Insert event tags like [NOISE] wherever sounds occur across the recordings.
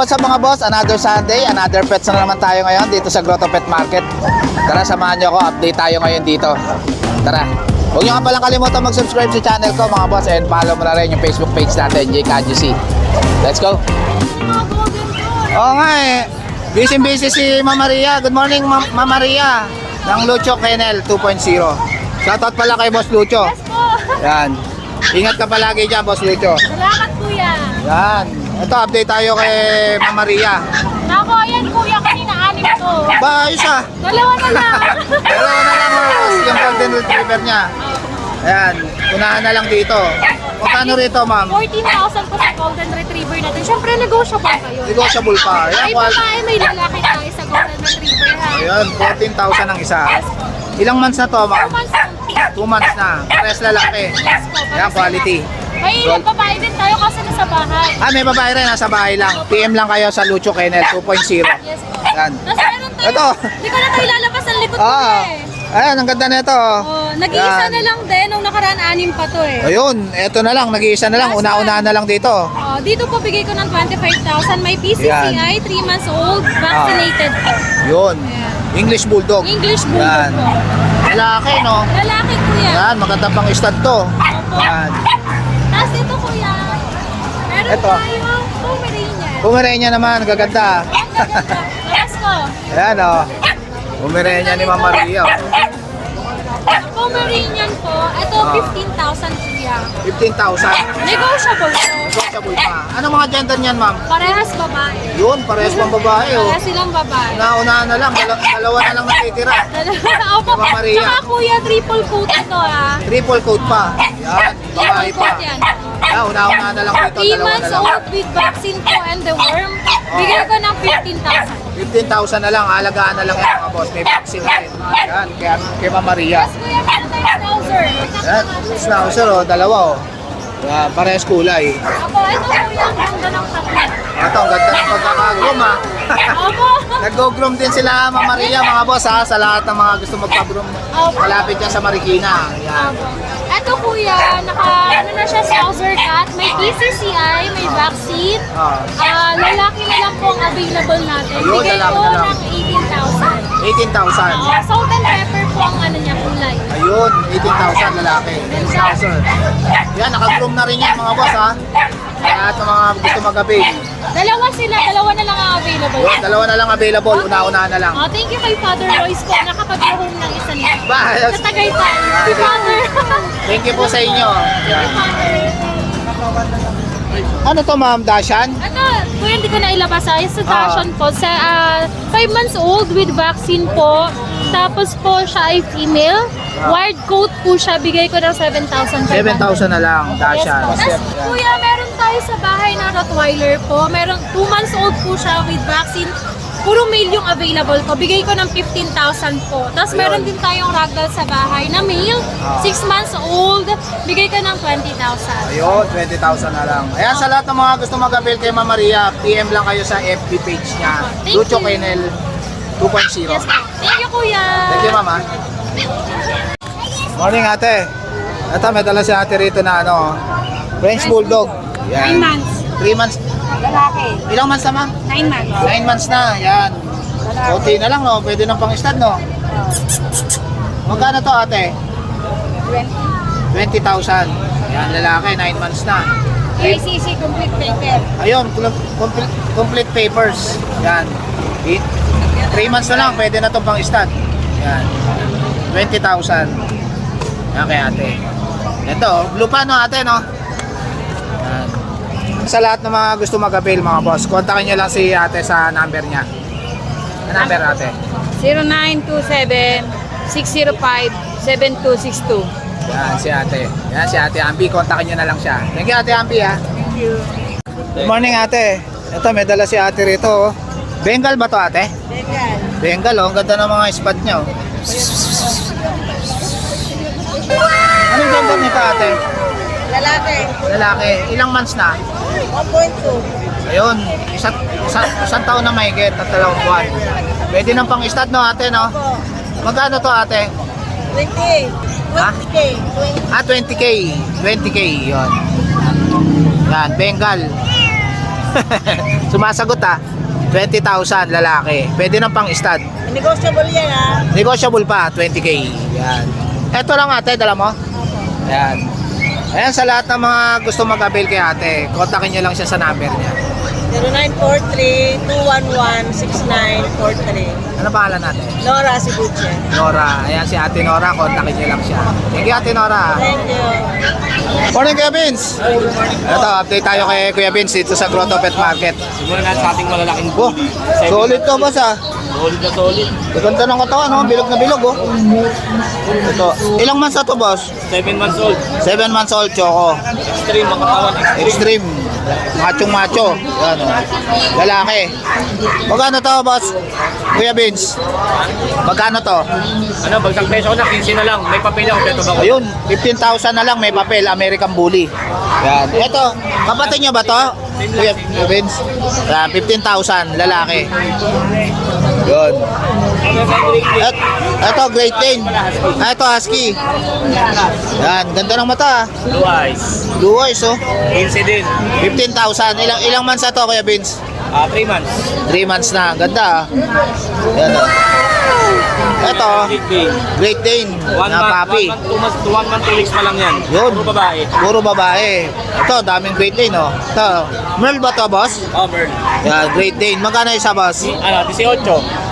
What's up mga boss? Another Sunday, another pets na naman tayo ngayon dito sa Grotto Pet Market. Tara, samahan nyo ako. Update tayo ngayon dito. Tara. Huwag nyo nga palang kalimutan mag-subscribe sa channel ko mga boss and follow mo na rin yung Facebook page natin, JKGC. Let's go. Oo nga eh. Busy busy si Mama Maria. Good morning Ma Mama Maria ng Lucho Kennel 2.0. Shoutout pala kay Boss Lucho. Yes po. Yan. Ingat ka palagi dyan, Boss Lucho. Salamat kuya. Yan. Ito, update tayo kay Mama Maria. Nako, ayan kuya, kanina anim to. Ba, ayos ah. Dalawa na lang. [LAUGHS] Dalawa na lang boss, yung golden retriever niya. Ayan, unahan na lang dito. Magkano rito, ma'am? 14,000 po sa golden retriever natin. Siyempre, negotiable kayo. Negotiable pa. Ayan, May qual- babae, may lalaki tayo sa golden retriever ha. Ayan, 14,000 ang isa. Ilang months na to, ma'am? 2 months old. 2 months na. Pares lalaki. Yes po. Ayan, quality. May babae din tayo kasi nasa bahay. Ah, may babae rin, nasa bahay lang. PM lang kayo sa Lucho Kennel 2.0. Yes po. Yan. Tapos meron tayo. Ito. Hindi ko na tayo lalabas ang likod ko Ah, eh. ayan, ang ganda nito. Oh, nag-iisa Yan. na lang din. Nung nakaraan, anim pa to eh. Ayun, eto na lang, nag-iisa na lang. Last Una-una na lang dito. Oh, dito po bigay ko ng 25,000. May PCCI, 3 months old, vaccinated po. Yun. Ayan. English Bulldog. English Bulldog Yan. po. Lalaki, no? Lalaki kuya. Yan, magandang pang stud to. Opo. Yan. Tapos ito kuya. Meron Ito. tayong Pomeranian. Pomerania naman, gaganda. Ang gaganda. Labas ko. Ayan, oh. Pomerania ni Mama. Ang Pomeranian po, ito Ah. 15,000 kuya. 15,000. Negotiable po. Negotiable pa. Anong mga gender niyan, ma'am? Parehas babae. Yun, parehas pang babae, oh. Parehas silang babae. Naunahan na lang, dala- dalawa na lang natitira. [LAUGHS] Opo. Mama Maria. Tsaka kuya, triple coat ito ah. Triple coat pa. Yan, babae pa. yan. Yan, una-una na lang dito, 3 dalawa na months lang. old with vaccine po and the worm. Bigyan ko ng 15,000. 15,000 na lang, alagaan na lang yan mga boss. May vaccine na rin. Yan, kay, kay Mama Maria. Tapos kuya, meron tayong schnauzer. Yan, schnauzer oh, dalawa oh. Yan, parehas kulay. Ako, ito kuya, ang ganda ng tatlo. Ito, ang ganda ng pagkakagrom ha. Opo. [LAUGHS] Nag-go-groom din sila Mama Maria mga boss ha, sa lahat ng mga gusto magpa-groom. Malapit dyan sa Marikina. Yan. Opo. Ito kuya, naka, ano na siya, schnauzer cat. May PCCI, may vaccine. Ah, Ah, lalaki na lang po ang available natin. Ayun, Bigay lalaki ko na lang. ng 18,000. 18,000. Ah, salt and pepper po ang ano niya, kulay. Ayun, 18,000 lalaki. Schnauzer. Yan, naka-groom na rin yan mga boss ha. Lahat ng mga gusto mag-avail. Dalawa sila, dalawa na lang ang available. Yun, dalawa na lang available, una-una na lang. Oh, thank you kay Father Royce po. Nakapag-home ng isa niya. Ba, Sa Tagaytay. [LAUGHS] Si Father. Thank you po sa inyo. Yan. Ano to ma'am, Dashan? Ano, kuya, hindi ko na ilabas ah. Yung sa Ah. fashion po, sa 5 months old with vaccine po. Tapos po siya ay female. Wild coat po siya, bigay ko ng 7,000. 7,000 na lang, Yes Dashan. po. Tapos, kuya, meron tayo sa bahay na Rottweiler po. Meron 2 months old po siya with vaccine. Puro male yung available ko. Bigay ko ng 15,000 po. Tapos meron din tayong ragdoll sa bahay na male. Ah. 6 months old. Bigay ko ng 20,000. Ayun, 20,000 na lang. Ayan, sa lahat ng mga gusto mag-avail kay Ma'am Maria, PM lang kayo sa FB page niya. Thank Lucho you. Kennel 2.0. Yes. Thank you, kuya. Thank you, Mama. Morning, ate. Ito, may dala si ate rito na ano, French Bulldog. 9 months. 3 months. Lalaki. Ilang months na, ma'am? 9 months. 9 months na. Yan. Okay na lang, no? Pwede ng pang-stud, no? Magkano to, ate? 20. 20,000. Yan, lalaki, 9 months na. ACC complete paper. Ayun, complete, complete papers. Yan. 3 months na lang, pwede na itong pang stud. Yan. 20,000. Yan kay ate. Ito, blue pa no ate no? Sa lahat ng mga gusto mag-avail mga boss, kontakin nyo lang si ate sa number niya. Ang number ate. 0927-605-7262. Yan, si ate. Yan, si ate Ambi. Kontakin nyo na lang siya. Thank you ate Ambi ha. Thank you. Good morning ate. Ito, may dala si ate rito. oh. Bengal ba to ate? Bengal. Bengal oh, ang ganda ng mga spot niya oh. Anong ganda nito ate? Lalaki. Lalaki, ilang months na? 1.2. Ayun, isang, isang, isang taon na mahigit at dalawang buwan. Pwede nang pang stud no ate no? Magkano to ate? 20. Ha? 20K. 20. Ah, 20k. 20k, yun. Yan, Bengal. [LAUGHS] Sumasagot ha. 20,000 lalaki. Pwede ng pang stud. Negotiable yan ah. Negotiable pa, 20k. Yan. Ito lang ate, dala mo? Yan. Ayan, sa lahat ng mga gusto mag-avail kay ate, kontakin nyo lang siya sa number niya. 0943-211-6943. Ano pangalan natin? Nora Sibuche. Nora. Ayan si ate Nora, kontakin nyo lang siya. Thank you ate Nora. Thank you. Morning Kuya Vince. Ito, update tayo kay Kuya Vince dito sa Grotto Pet Market. Simulan natin sa ating malalaking Oh, solid to boss ah. Solid na solid. Ganda ng katawan, no? bilog na bilog oh. Ito, ilang months na to boss? 7 months old. 7 months old, Choco. Extreme, mga katawan extreme. Extreme. Machong macho. Yan oh. Lalaki. Magkano to boss? Kuya Vince? Magkano to? Ano, bagsak presyo ko na, 15 na lang. May papel ako, peto ba ko? Ayun, 15,000 na lang may papel, American Bully. Yan. Ito, kapatid nyo ba to? Kuya Kuya Vince? Yan, 15,000, lalaki. Yun. Et, ito, Great Dane. Ah, ito, Husky. Yan, ganda ng mata. ah. Blue eyes. Blue eyes, oh. 15 din. 15,000. Ilang, ilang months na to, Kuya Vince? Ah, 3 months. 3 months na. Ganda, ah. Yan, oh. Ito. Great Dane 1 na month, papi. 1 month, 2 months, 1 month, 2 weeks pa lang yan. Yun. Puro babae. Puro babae. Ito, daming Great Dane, oh. Ito, Merl ba to, boss? Oh, Merl. Yan, Great Dane. Magkano isa, boss? Ano, 18.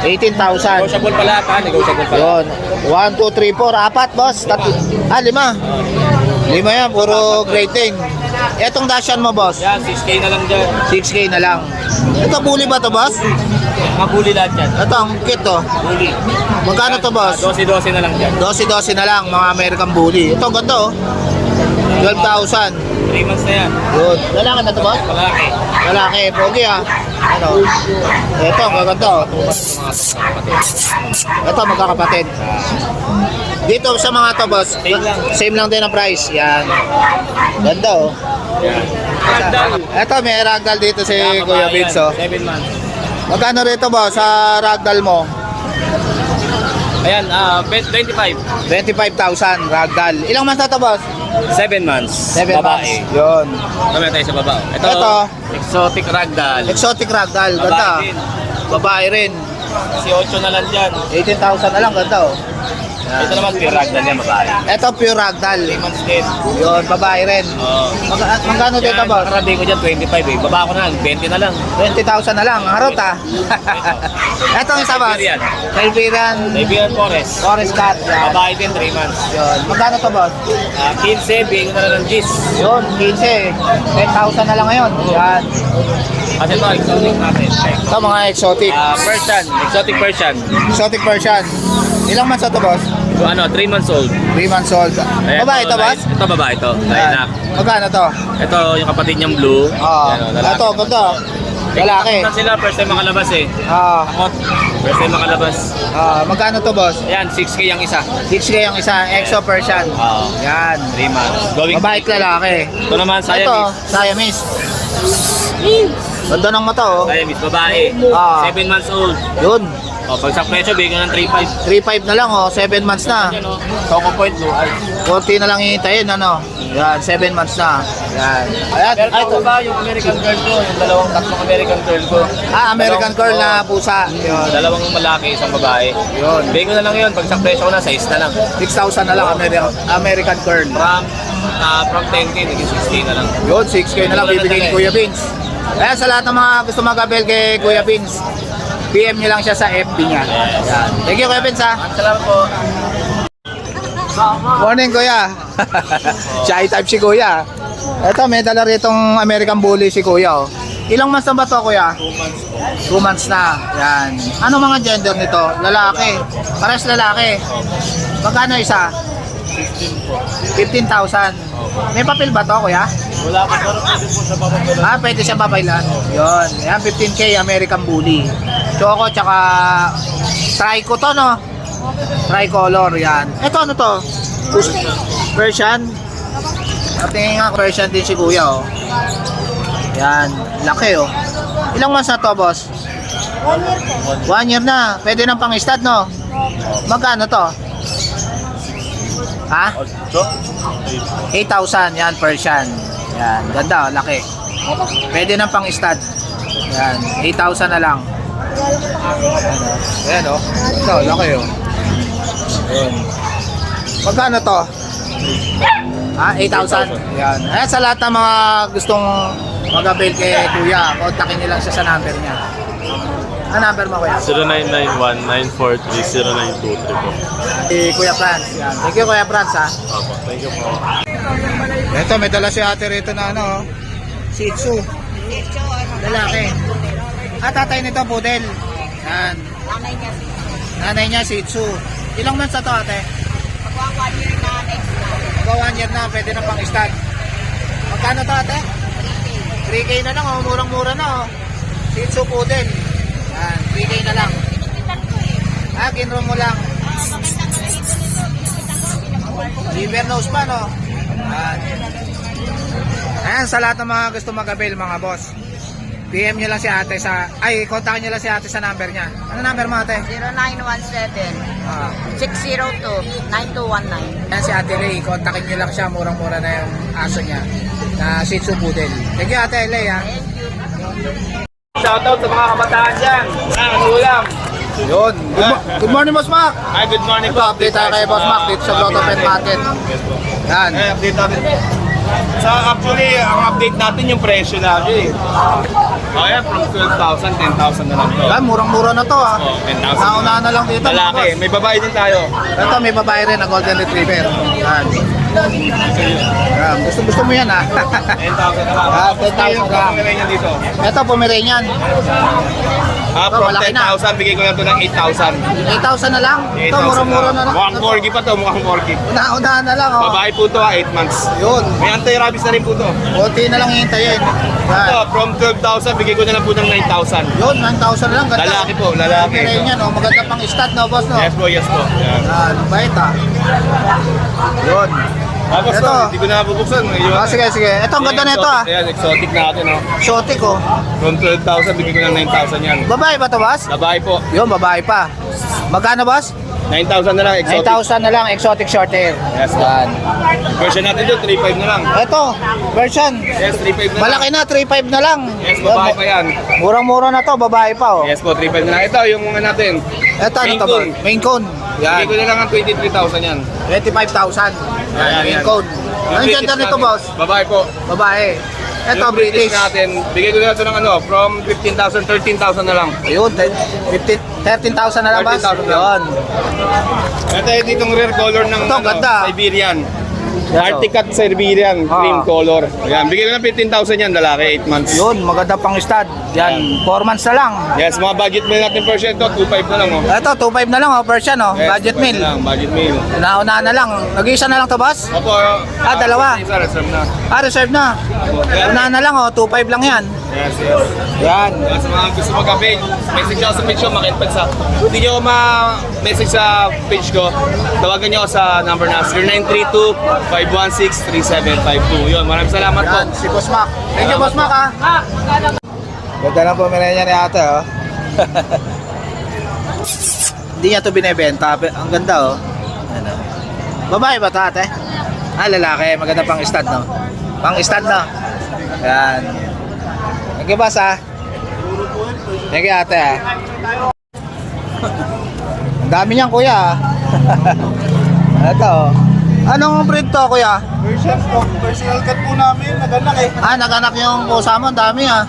18,000. Negotiable pa lahat ha, negotiable pa lahat. Yun. 1, 2, 3, 4, apat, boss. Tatlo. Ah, lima. Lima yan, puro Great Dane. Etong dashan mo, boss. Yan, 6K na lang dyan. 6K na lang. Ito, bully ba to, boss? Mga bully lahat yan. Ito, ang cute, to. Bully. Magkano to, boss? 12-12 na lang dyan. 12-12 na lang, mga American Bully. Ito, oh. 12,000. 3 months na yan. Yun. Lalaki na to, boss? Malaki. Lalaki, pogi, ah. Ano? Ito, gaganda, oh. Ito, magkakapatid. Dito sa mga to, boss, Same lang. same lang din ang price. Yan. Ganda, oh. Yan. Ito, may ragdoll dito si Kuya Vince, oh. 7 months. Magkano rito, boss, sa ragdoll mo? Ayan, ah, 25. 25,000 ragdoll. Ilang months na to, boss? 7 months. 7 babae. months. Yun. Kami tayo sa baba. Ito, Ito. exotic ragdoll. Exotic ragdoll. Ganda. Babae din. Babae rin. Si 8 na lang dyan. 18,000 na lang. Ganda, oh. Ito naman, pure ragdoll yan, babae. Ito, pure ragdoll. 3 months din. Yun, babae rin. Oh. Mag magkano dito, boss? Karabay ko dyan, 25 eh. Baba ko na, 20 na lang. 20,000 na lang. Ang harot, ah. [LAUGHS] Etong isa, boss? Siberian. Siberian Siberian Forest. Forest Cat. Yan. Babae din, 3 months. Yun. Magkano to, boss? Ah, 15, bigay ko na lang ng gis. Yun, 15. 10,000 na lang ngayon. Yan. At ito, exotic natin. Ito, mga exotic. Ah, Persian, exotic Persian. Exotic Persian. Ilang months na to, boss? So, ano, 3 months old. 3 months old. Ayan, Babae to, boss? Ito, babae ito. Lilac. Magkano to? Ito, yung kapatid niyang blue. Ah, oh, lalaki. ito, ganda. Lalaki. Ito sila, first time makalabas eh. Ah, Ako, first time makalabas. ah, magkano to, boss? Ayan, 6K ang isa. 6K ang isa, Exo Persian. Oo. Yan. 3 months. Going Babae at lalaki. Ito naman, Ito, Siamese. Siamese. Ganda ng mata, oh. Siamese, babae. Ah. 7 months old. Yun. O, pag sa presyo, bigyan ng 3.5. 3.5 na lang, oh. 7 months na. Yan o, Coco Point Eyes. Konti na lang hihintayin, ano. Yan, 7 months na. Yan. Ayan, Pero ay, ito ito. ba yung American Girl ko? Yung dalawang tatlong American Girl ko. Ah, American Curl na pusa. Yun. Dalawang malaki, isang babae. Yun. Bigyan ko na lang yun. Pag sa presyo ko na, 6 na lang. 6,000 na lang, American, American Curl. From, ah, from 10K, naging 16 na lang. Yun, 6K na lang bibigay ni Kuya Vince. Kaya sa lahat ng mga gusto mag-abel kay Kuya Vince, PM nyo lang siya sa FB niya. Yan. Thank you, Kuya Vince, ha. Salamat po. Morning, Kuya. [LAUGHS] Shy type si Kuya. Ito, may dala ritong American Bully si Kuya, oh. Ilang months na ba to, Kuya? 2 months po. 2 months na. Yan. Ano mga gender nito? Lalaki. Pares lalaki. Magkano isa? 15,000. May papel ba to, Kuya? Wala pa pero pwede po sa babagala. Ah, pwede siya papailan. Yun. Yan, 15K American Bully. Choco, tsaka Trico to, no? Tricolor, yan. Ito, ano to? Persian. At tingin nga, Persian din si Kuya, oh. Yan. Laki, oh. Ilang months na to, boss? One year na. Pwede nang pang-stud, no? Magkano to? Ha? 8,000. Yan, Persian. Yan. Ganda, oh. Laki. Pwede ng pang stud. Yan, 8,000 na lang. Ayan o. Ito, laki o. Ayan. Magkano to? Ha? 8,000? Yan. Ayan sa lahat ng mga gustong mag-avail kay Kuya, kontakin niyo lang siya sa number niya. Ano number mo Kuya? 0991-943-0923 po. Si Kuya Franz. Yan. Thank you Kuya Franz ha. Opo, thank you po. Ito, may dala si ate rito na ano, oh. Shih Tzu. Lalaki. At tatay nito, Budel. Yan. Nanay niya. Nanay niya, Shih Tzu. Ilang months na to, ate? Pagwa one year na next month. Ikaw one year na, pwede na pang stud. Magkano to, ate? 3K na lang, oh. Murang-mura na, oh. Shih Tzu Poodle. Yan, 3K na lang. Ah, kinroom mo lang. Liver nose pa, no? Yan. Ayan, sa lahat ng mga gusto mag-avail, mga boss. PM nyo lang si ate sa... Ay, kontakin nyo lang si ate sa number niya. Ano number mo, ate? 0917 Ah. 602 9219. Yan si Ate Ray, kontakin nyo lang siya, murang-mura na yung aso niya na Shih Tzu Poodle. Thank you Ate Ray ha. Shoutout sa mga kabataan dyan. Ah, ano ulam? Yun. Good, mo- good morning Boss Mac. Hi, good morning Ito, update tayo kay Boss Mac dito sa Grotto Pet Market. Yan. Eh, update natin. Sa actually, ang update natin yung presyo natin. Oh, yan, from 12,000, 10,000 na lang to. Yan, murang-mura na to ha. Oh, 10,000. Nauna na lang dito. Lalaki, may babae din tayo. Ito, may babae rin na Golden Retriever. Yan. Yan. Gusto, gusto mo yan ha. 10,000 na lang. Ah, 10,000 lang. Ang yan dito. Ito, Pomeranian. Ah, Ito, from malaki na. 10,000, bigay ko na to ng 8,000. 8,000 na lang. Ito, 8,000 murang-mura na lang. Mukhang corgi pa to, mukhang corgi. Una-unahan na lang oh. Babae po to, 8 months. Yun. May anti-rabies na rin po to. Konti na lang hintayin. Yan. Ito, from 12,000, bigay ko na lang po ng 9,000. Yun, 9,000 lang. Ganda. Lalaki po, lalaki. Meron yan, oh. Maganda pang stud, no, boss, no? Yes po, yes po. Yan. Yan, bait, ah. Yun. Tapos Ito. to, hindi ko na bubuksan. Yun. Ah, sige, sige. Ito, ang ganda nito, ah. Ayan, exotic natin, no? Exotic, oh. From 12,000, bigay ko ng 9,000 yan. Babae ba to, boss? Babae po, Yun, babae pa. Magkano, boss? 9,000 na lang, exotic. 9,000 na lang, exotic short hair. Yes. Yan. Version natin doon, 3,500 na lang. Ito, version. Yes, 3,500 na Malaki lang. na, 3,500 na lang. Yes, babae pa yan. Murang-mura na to, babae pa, oh. Yes po, 3,500 na lang. Ito, yung mga natin. Ito, ano Maine to, boss? Coon. Maine Coon. Bigay ko Yan, na lang ang 23,000 yan. 25,000. Yan, Maine yan. Coon. Yung Ano British ganda nito, boss? Babae po. Babae. Ito, yung British. natin, bigay ko na ito ng ano, from 15,000, 13,000 na lang. Ayun, 15 13,000 na lang, boss. 13,000 lang. Yun. Ito yung ditong rare color ng Ito, ano, ganda. Siberian. Yes, Arctic Cat Siberian, Ah. cream color. Ayan, bigay ko ng 15,000 yan, lalaki, 8 months. Yun, maganda pang stud. Yan, 4 months na lang. Yes, mga budget meal natin version ito, 2.5 na lang. Oh. Ito, 2.5 na lang, oh, Persian, oh. Yes, Budget 2.5 meal. na lang, budget meal. Nauna na lang. Nag-iisa na lang to, boss? Opo. Ah, dalawa. Isa, reserve na. Ah, reserve na. Opo. Una na lang, oh. 2.5 lang yan. Yes, yes. Yan. Kaya sa mga gusto mag-avail, message ako sa page ko, makitpag sa... Hindi nyo ako ma-message sa page ko, tawagan nyo ako sa number na 0932-516-3752. Yun, maraming salamat po. Yan, si Boss Mac. Thank you, Boss Mac, ha. Ganda ng pumila niya ni ate, oh. [LAUGHS] Hindi niya to binebenta. Pe- Ang ganda, oh. Ano. Babae ba to, ate? Ah, lalaki. Maganda pang stud, no? Pang stud, no? Yan. Thank you, boss, ha. Thank you, ate, ha. [LAUGHS] Ang dami niyan, kuya, ha. [LAUGHS] Ito, oh. Anong breed to, kuya? Version po, personal cut po namin, naganak eh. Ah, naganak yung pusa mo, ang dami ah.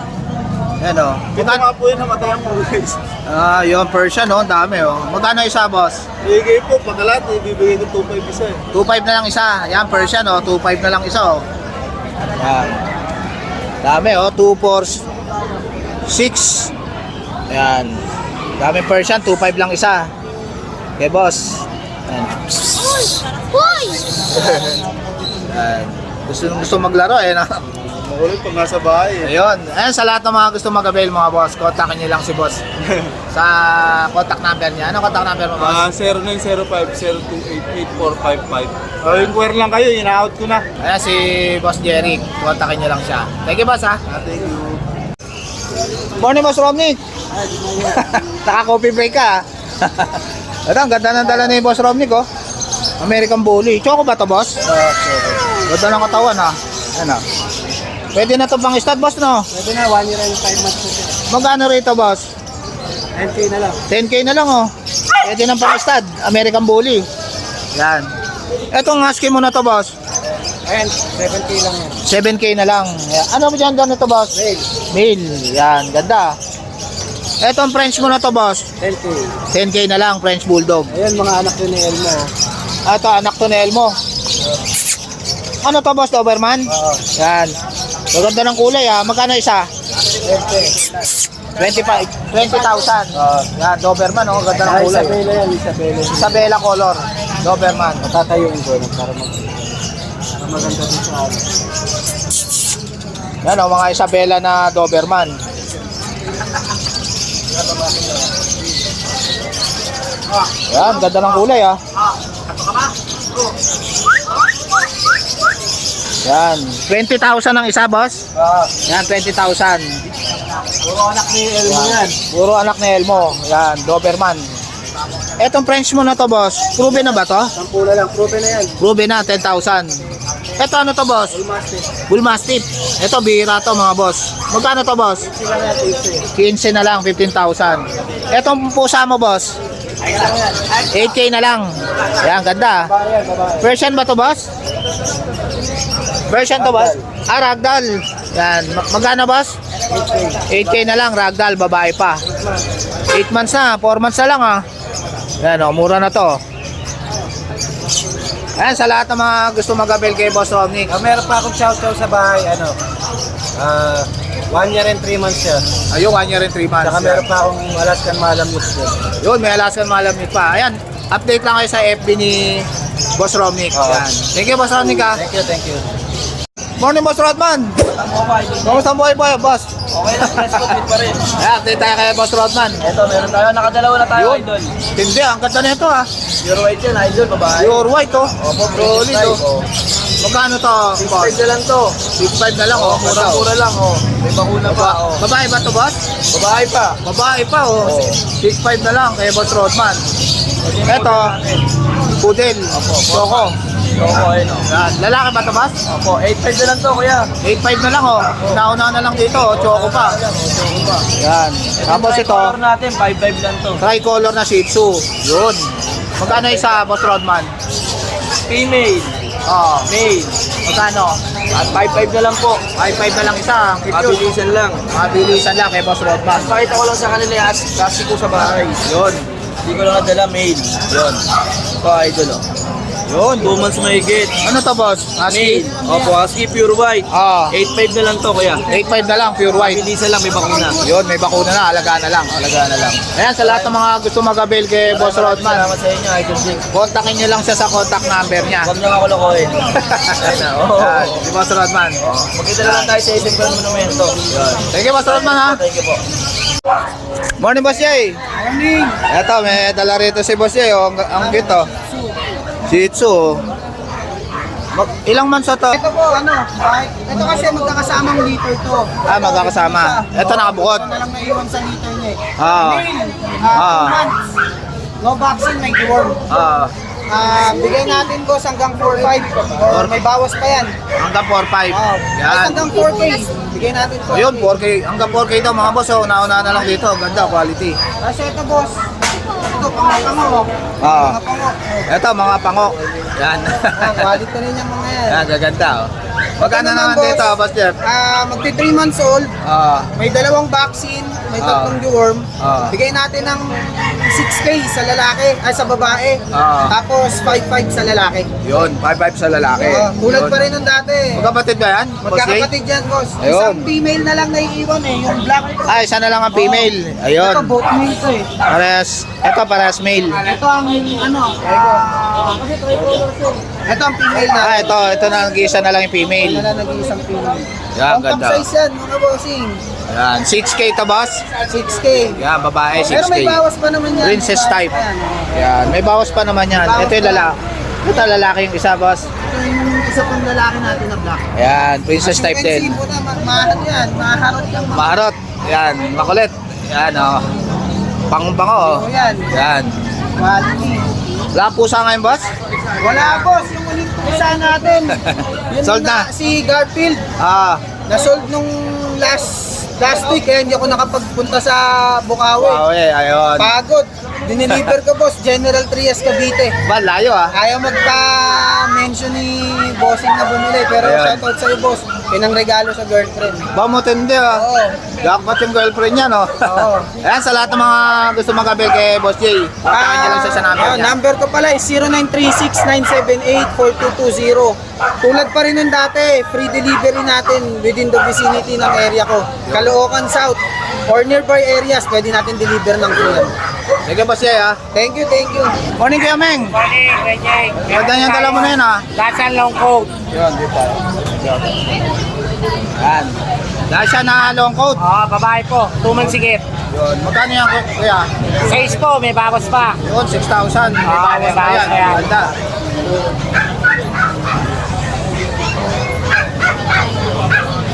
Yan o. Ito nga po yung namatay ang guys. Ah, yung Persian oh, ang dami oh. Magkano isa, boss? Bigay po, pagkalat, ibibigay ko 2.5 isa eh. 2.5 na lang isa. Yan, Persian oh, 2.5 na lang isa oh. Yan. Dami oh, 2, 4, 6. Yan. Dami Persian, 2.5 lang isa. Okay, boss. Yan. Yan. Gusto, gusto maglaro eh. No? Makulit pag nasa bahay eh. Ayun. Ayun, sa lahat ng mga gusto mag-avail mga boss, kontakin niyo lang si boss. [LAUGHS] sa contact number niya. Ano contact number mo, boss? Ah, 0905-028-8455. Oh, inquire lang kayo, ina-out ko na. Ayan si Boss Jerry. Kontakin niyo lang siya. Thank you, boss, ha? Ah, thank you. Morning, Boss Romney. [LAUGHS] Naka-coffee break ka, ha? [LAUGHS] Ito, ang ganda ng dala ni Boss Romney, ko. American Bully. Choco ba to, boss? Ganda ng katawan, ha? Ayan, ha? Pwede na to pang stud, boss, no? Pwede na, 1 year and 5 months na siya. Magkano rito, boss? 10k na lang. 10k na lang, oh. Pwede ng pang stud. American Bully. Yan. Etong husky mo na to, boss. Ayan, 7k lang yan. 7k na lang. Yan. Ano mo dyan na to, boss? Male. Male. Yan, ganda. Etong French mo na to, boss. 10k. 10k na lang, French Bulldog. Ayan, mga anak din ni Elmo. Ito, anak to ni Elmo. Ano to, boss? Doberman? Oo. Yan. Maganda ng kulay, ha. Magkano isa? 10k. 25, 20,000. Oo. Yan, Doberman, oh. Ganda ng Ah, kulay. Isabela yan, Isabela. Isabela color. Doberman. Matatayuin ko lang para mag... Para maganda din sa ano. Yan, oh, mga Isabela na Doberman. Yan, ganda ng kulay, ha. Yan, 20,000 ang isa, boss. Ah, Yan, 20,000. puro anak ni Elmo yan. Puro anak ni Elmo. Yan, Doberman. Etong French mo na to, boss. Proven na ba to? Sampula lang, proven na yan. Proven na, 10,000. Eto ano to, boss? Ulmastic. Bull Mastiff. Ito, bihira to, mga boss. Magkano to, boss? Sila na yan, 15 na lang, 15,000. Etong pusa mo, boss? 8K na lang. Yan, ganda. Version ba to, boss? Version to, boss? Ah, ragdoll. Yan. Ma- Magkano, boss? 8K na lang, ragdoll, babae pa. 8 months na, 4 months na lang, ah. Yan, oh, mura na to. Ayan, sa lahat ng mga gusto mag-abel kay Boss Romnick. Ah, meron pa akong chow-chow sa bahay, ano, ah, 1 year and 3 months siya. Ayun, 1 year and 3 months. Saka meron pa akong Alaskan Malamute siya. Yun, may Alaskan Malamit pa. Ayan, update lang kayo sa FB ni Boss Romnick. Ayan. Thank you, Boss Romnick, ha. Thank you, thank you. Morning, Boss Rodman. Kamusta mo boy, boss? Okay lang, press complete pa rin. [LAUGHS] Update tayo kay Boss Rodman. Ito, meron tayo, nakadalawa na tayo, Yun. idol. Hindi, ang ganda nito, ha. Pure white yan, idol, babae. Pure white, oh. Opo, Solid, British type, oh. Magkano to, boss? 6.5 na lang to. 6.5 na lang, oh. Mura-mura lang, oh. May bakuna pa, oh. Babae ba to, boss? Babae pa. Babae pa, oh. Oo. 6.5 na lang kay Boss Rodman. Ito, Pudel. Choco. Opo, ayun, oh. Yan. Lalaki ba to, boss? Opo, 8.5 na lang to, kuya. 8.5 na lang, oh. Nauna na lang dito, oh. Choco pa. Yan. Tapos ito, Color natin, 5.5 lang to. tricolor na Shih Tzu. Yun. Magkano isa, Boss Rodman? Female, Oh, male. magkano? At 5.5 na lang po. 5.5 na lang isa. Ang cute yun. Mabilisan lang. Mabilisan lang kay Boss Rodman. Pakita ko lang sa kanila yung as- kasi ko sa bahay. Yun. Hindi ko lang nadala mail. Yun. Ito, idol, oh. Yun. 2 months mahigit. Ano to, boss? Husky? Opo, husky pure white. Ah, 8.5 na lang to, kuya. 8.5 na lang, pure white. Mabilisan lang, may bakuna. Yun, may bakuna na, alagaan na lang, alagaan na lang. Ayan, sa lahat ng mga gusto mag-avail kay Boss Rodman, Salamat sa inyo, idol Jing. kontakin nyo lang siya sa contact number niya. Huwag niyo ako lokohin. [LAUGHS] Yan, oo. Ayan, si Boss Rodman. Magkita na lang tayo sa isip ng monumento. Yun. Thank you, Boss Rodman, ha? Thank you po. Morning, Boss Jay. Morning. Eto, may dala rito si Boss Jay, oh. ang, ang cute, Shih Tzu, oh. Mag, ilang months na to? Ito po, ano, ay, ito kasi magkakasamang liter to. Ah, magkakasama. Ito nakabukod. Ito na lang naiwan sa liter niya eh. Ah. Male, Ah. ah, two months. No vaccine, may deworm. Ah, Ah, bigay natin boss hanggang 4.5 or may bawas pa yan. hanggang 4.5. Ah, Yan. hanggang 4K. Bigay natin 4K. Ayun, 4K. Hanggang 4K daw mga boss. Oh, nauna na lang dito. Ganda, quality. Kasi ito boss, pango-pango. Ah. Mga pango. Ito, mga pango. Yan. Ah, quality rin yung mga yan. Yan, gaganda. Oh. Magkano Ito naman, dito, Boss Jeff? Ah, magti 3 months old, Ah, may dalawang vaccine, may Ah. tatlong deworm. Ah. Bigay natin ng 6K sa lalaki, ay sa babae. Ah. Tapos 5.5 sa lalaki. yun, 5.5 sa lalaki. Oo, tulad Yun. pa rin nung dati. Magkapatid ba yan? Boss Jay? Magkakapatid yan, boss. Ayun. Isang female na lang naiiwan eh, yung black. Ah, isa na lang ang female. Ayun. Ito, both male to eh. Parehas. Ito, parehas male. Ito ang, ano, ah. Ito ang female na. Ah, ito. Ito na nag-iisa na lang yung Ito female. na nag-iisang female. Yan, Compact ganda. size yan, mga bossing. Yan, 6K to, boss. 6K. Yan, babae, Pero 6K. may bawas pa naman yan. Princess type. yan, oh. Yan, may bawas pa naman yan. Bawas Ito yung pa. lalaki. Ito lalaki yung isa, boss. Ito yung isa pang lalaki natin na black. Yan, princess type din. puta, ma- maharot yan. Maharot yan. Maharot. Yan, makulit. Yan, oh. Pangong-pango. Oh, yan. Yan. Quality. Wala pusa ngayon, boss? Wala boss, yung uling pusa natin. [LAUGHS] Yun Sold na. Si Garfield. Ah, Nasold nung last last week kaya hindi ako nakapagpunta sa Bukawi. Eh, ayun. Pagod. Dineliver ko boss, General Trias Cavite. Ba, layo ah. Ayaw magpa-mention ni bossing na bumili pero Ayan. shoutout sa'yo boss. Pinangregalo sa girlfriend. Ba, matindi ah. Oo. Jackpot yung girlfriend niya, no? Oo. [LAUGHS] Ayan, sa lahat ng mga gusto magabil kay Boss Jay, kontakin niyo lang siya sa number Ah, niya. number ko pala is 0936-978-4220. Tulad pa rin nung dati, free delivery natin within the vicinity ng area ko. Caloocan South or nearby areas, pwede natin deliver ng free. Sige, Boss Jay, ah. Thank you, thank you. Morning, Kuya Meng. Morning, Renjay. Ganda niyan dala mo na yun, ah. Lasan long coat. Yun, dito. Yan. Siya na long coat. Oh, babae po. Tuman sigit. Yun. Magkano yan, Kuya? Size po, may bawas pa. Yun, 6,000. May Ah, may bawas pa bawas yan. yan. Ganda.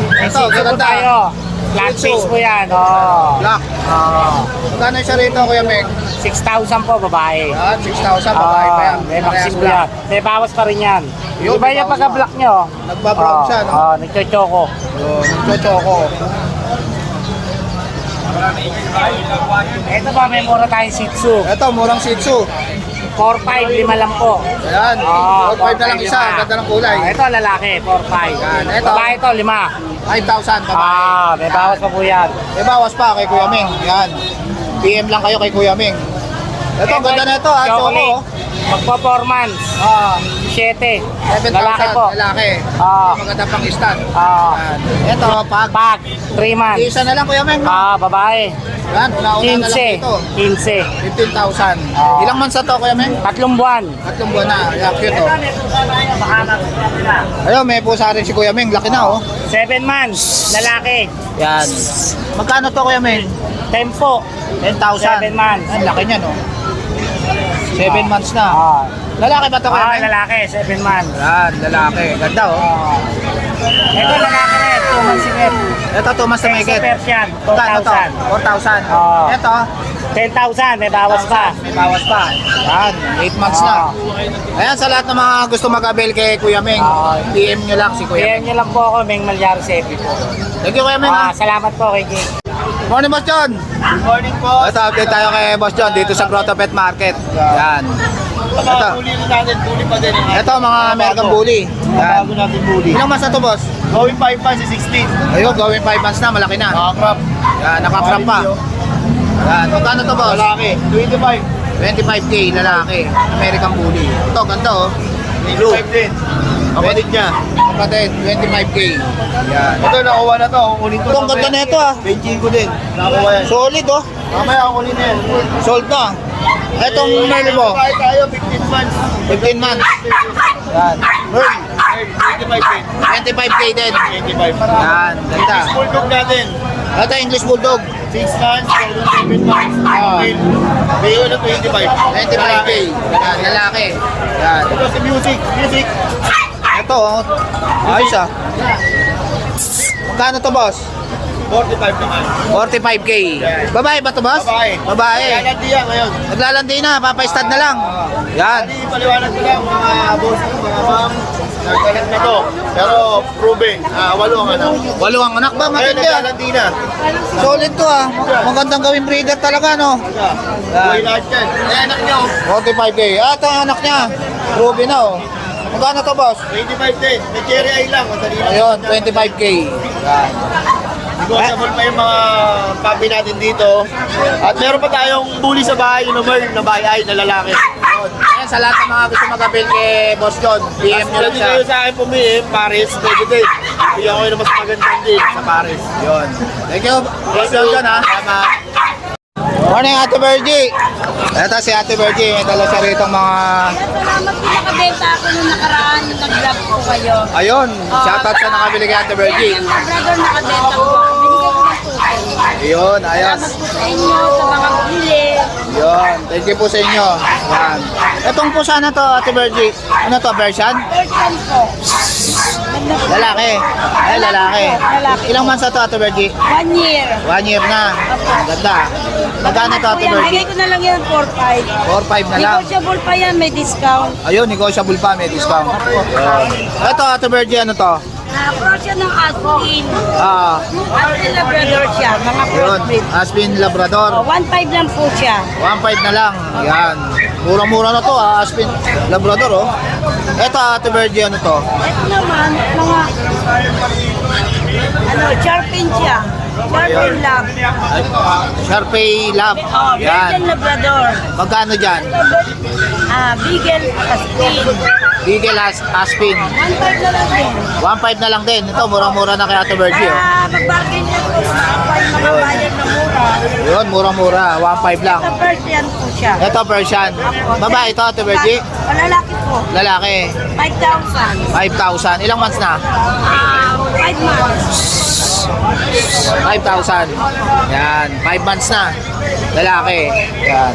May Ito, sitso po ganda. tayo. Flat face po yan. Oh. Black. Oh. Magkano siya rito, Kuya Meng? 6,000 po, babae. Yan, 6,000. Babae pa yan. Oh, may Parehas black. yan. May bawas pa rin yan. Yun, Iba may niya bawas pagka-black nyo. Nagbabrown siya, no? Oh, nagchochoko. Yun, nagchochoko. Ito ba, may mura tayong Shih Tzu. Ito, murang Shih Tzu. 4-5, lima lang po. Ayan, Oh, 4,500 na lang isa. lima. Ganda ng kulay. Oh, ito, lalaki, 4-5. Yan, ito. Babae ito, lima. 5,000 babae. Ah, may bawas pa po yan. May bawas pa kay Kuya Ming. Yan. PM lang kayo kay Kuya Ming. Ito, ang ganda na ito. Choco. Chocolate. Magpa-performance. Ah, 7. 7,000. Lalaki po. Lalaki. Ah. Maganda pang stand. Ah. Yan. Ito, pag. Pag, 3 months. Isa na lang Kuya Ming. no? Ah, babae. Yan, una-una na lang 15. dito. 15. 15,000. Ah. Ilang months na to Kuya Ming? Tatlong buwan. Tatlong buwan na. Yan, cute oh. Ayun, may pusa rin si Kuya Ming. Laki na oh. 7 months. Lalaki. Yan. Magkano to Kuya Ming? Tempo. 10,000. Seven months. Ang laki niya no. 7 months na. Ah. Lalaki ba to Kuya Ah, lalaki. 7 months. Yan, lalaki. Ganda oh. Ah. Ito, lalaki rin. 2 months sigit. Ito, Thomas na may Exo Persian. Magkano to? 4,000. 4,000. Oo. Ito, 10,000. May bawas pa. may bawas pa. Yan, 8 months na. Ayan, sa lahat ng mga gusto mag-avail kay Kuya Ming, Oo. PM nyo lang si Kuya PM Ming. niyo lang po ako, Meng Malyari Sepi po. Thank you, Kuya Ming. Ah, ha? salamat po kay Jake. Morning, Boss John. Good morning po. Ito, update tayo kay Boss John dito sa Grotto Pet Market. Yan. Ito. natin, tuli pa din. Ito, mga American Bully. Yan. Bago natin huli. Ilang months na to, Boss? Going 5 pa si 16. Ayun, gawin 5 months na, malaki na. Nakakrap. Yan, nakakrap pa. Yan, magkano to, Boss? Lalaki, 25. 25k lalaki, American Bully. Ito, ganda oh. Blue. 25 din. Kapatid niya. Kapatid, 25k. Yan. Ito, nakuha na to. Kukunin ko. Ito, ang ganda na ito ah. Benching ko din. Nakuha yan. Solid oh. Mamaya kukunin na yan. Sold na. Itong Merl mo, Kahit tayo, 15 months. 15 months. Yan. Merl, 25 din. 25k din. 25. Yan, ganda. Bulldog natin. Ito, English Bulldog. 6 months, 7 months. Ah. Ko na 25. 25k. Yan, lalaki. Yan. Ito si Music. Music. Ito oh. Ayos ah. Magkano to boss? 45 naman. 45k. Babae ba to boss? Babae. Babae. Kaya diyan ngayon. Naglalandi na, papay-stud na lang. Yan. Hindi, paliwanag ko lang mga boss, mga ma'am. Nagkalat na to. Pero proven. Ah, walo ang anak. Walo ang anak ba? Ngayon, Matindi ah. naglalandi na. Solid to ah. Magandang gawing breeder talaga no. Buhay lahat yan. Eh, anak niya, oh. 45k. Ah, ito ang anak niya. Ruby na oh. Magkano to boss? 25 din. May cherry eye lang. Ayun, 25k. Yan. Negotiable pa yung mga papi natin dito. At meron pa tayong bully sa bahay, yung number na bahay ay na lalaki. Ayan, sa lahat ng mga gusto mag-avail kay Boss John, PM nyo lang Pwede siya. kayo sa akin pumili, Paris, pwede din. Bigyan ko kayo ng mas magandang din sa Paris. Yun. Thank you, Boss John John ha. Salamat. Morning, Ate Virgie. Ito si Ate Virgie. May dala siya rito mga... Salamat po nakabenta ako nung nakaraan, nag-vlog po kayo. Ayun, shoutout sa nakabili kay Ate Virgie. Yung brother nakabenta ko. Ayun, ayos. Salamat po sa inyo, sa mga bili. Yun, thank you po sa inyo. Yan. Itong po sana to, Ate Virgie. Ano to, version? Version po. Lalaki. Ay, lalaki. Lalaki. Ilang months na to, Ate Virgie? One year. One year na. Ganda. Magkano to, Ate Kuya, Bigay Virgie? ko na lang yan 4-5. 4-5 na lang. Negotiable pa yan, may discount. Ayun, negotiable pa, may discount. Ito, Ate Virgie, ano to? Approach siya ng Aspin. Ah, Aspin Labrador siya, mga yun. crossbreed. Aspin Labrador. Oh, 1.5 lang po siya. 1.5 na lang. Yan. Murang-mura na to ah. Aspin Labrador oh. Ito Ate Virgie ano to? Ito naman, mga ano, Sharpin siya. Sharpin lang. Sharpei Lab. Oh, Belgian Yan. Labrador. Magkano dyan? Ah, Beagle Aspin. Beagle As Aspin. 1.5 na lang din. 1.5 na lang din. Ito, murang-mura na kay Ate Virgie oh. Ah, mag-bargain niya po. Mga bayan na mura. Yun, murang-mura. 1.5 lang. Sa Persian po siya. Ito, Persian. Babae ito, Ate Virgie. Malalaki po. Lalaki. 5,000. 5,000. Ilang months na? Ah, 5 months. 5,000. Yan. 5 months na. Lalaki. Yan.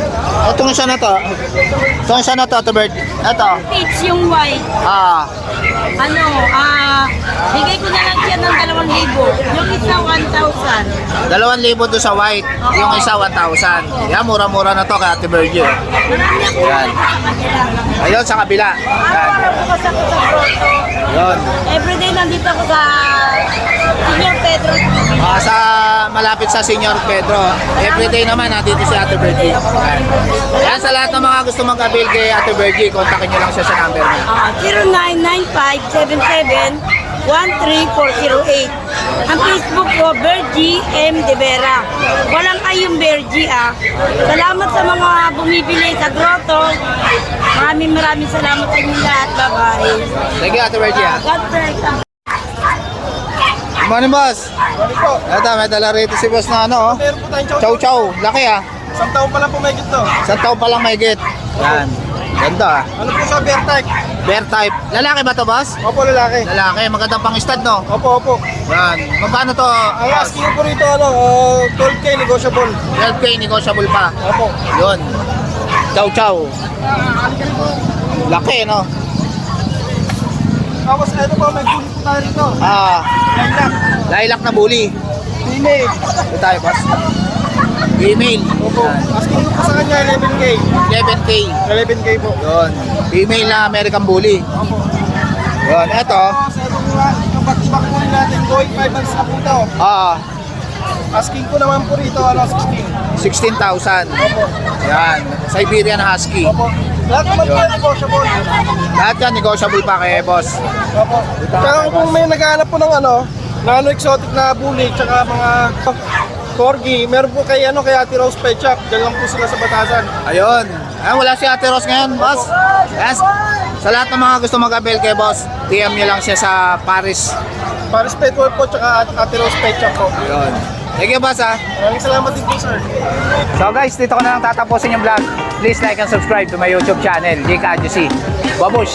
Itong isa na to. Itong isa na to, Ate Virgie. Ito. It's yung white. Ah, Ano, ah, bigay ko na lang siya ng 2,000. Yung isa 1,000. 2,000 doon sa white. Yung isa 1,000. Yan, mura-mura na to kay Ate Virgie. Marami ako Yan. Ayun, sa kabila. Yan. Araw-araw sa. Yun. Everyday nandito ako sa Senior Pedro. Ah, sa malapit sa Senior Pedro. Everyday naman nandito si Ate Virgie. Yan. Yan sa lahat ng mga gusto mag-avail kay Ate Virgie, kontakin nyo lang siya sa number niya. Ah, 0995-77-13408. Ang Facebook ko, Bergie M. De Vera. Walang ayong Bergie ah. Salamat sa mga bumibili sa grotto. Maraming maraming salamat sa inyo lahat. Bye-bye. Thank you, Ate Virgie. ah. God bless. Morning, boss. Ito, may dala rito si boss na ano, oh. Meron po tayong chow. Chow chow. Laki ah. Isang taon pa lang po may gito. Isang taon pa lang may get. Yan. Ganda ah. Ano po siya, bear type? Bear type. Lalaki ba to, boss? Opo, lalaki. Lalaki. Magandang pang stud, no? Opo, opo. Yan. Magkano to? Ang asking po rito, ano, uh, 12K negotiable. 12K, negotiable pa. Opo. Yun. Chow chow. Laki, no? Tapos ito po, may guli po tayo rito. Ah, Lilac. lilac na bully. Female. Ito tayo, boss. Female. Opo. Asking ko po sa kanya, 11K. 11K. 11K po. Yun. Female na American bully. Opo. Yun. Ito. Tapos ito po, yung back-to-back po natin, going 5 months na po ito. Ah, Asking ko naman po rito, ano, 16. 16,000. Opo. Yan. Siberian Husky. Opo. Lahat naman po negotiable. Lahat yan negotiable pa kay boss. Opo. Tsaka kung may naghahanap po ng ano, na ano exotic na bully, tsaka mga corgi, meron po kay ano kay Ate Rose Pet Shop. Diyan lang po sila sa Batasan. Ayun. Ayun, wala si Ate Rose ngayon, boss. Yes. Sa lahat ng mga gusto mag-avail kay boss, DM nyo lang siya sa Paris. Paris Pet World po, tsaka Ate Rose Pet Shop po. Ayun. Thank you, boss, ha. Maraming salamat din po, sir. So guys, dito ko na lang tatapusin yung vlog. Please like and subscribe to my YouTube channel, Jake Adjusi. Babush!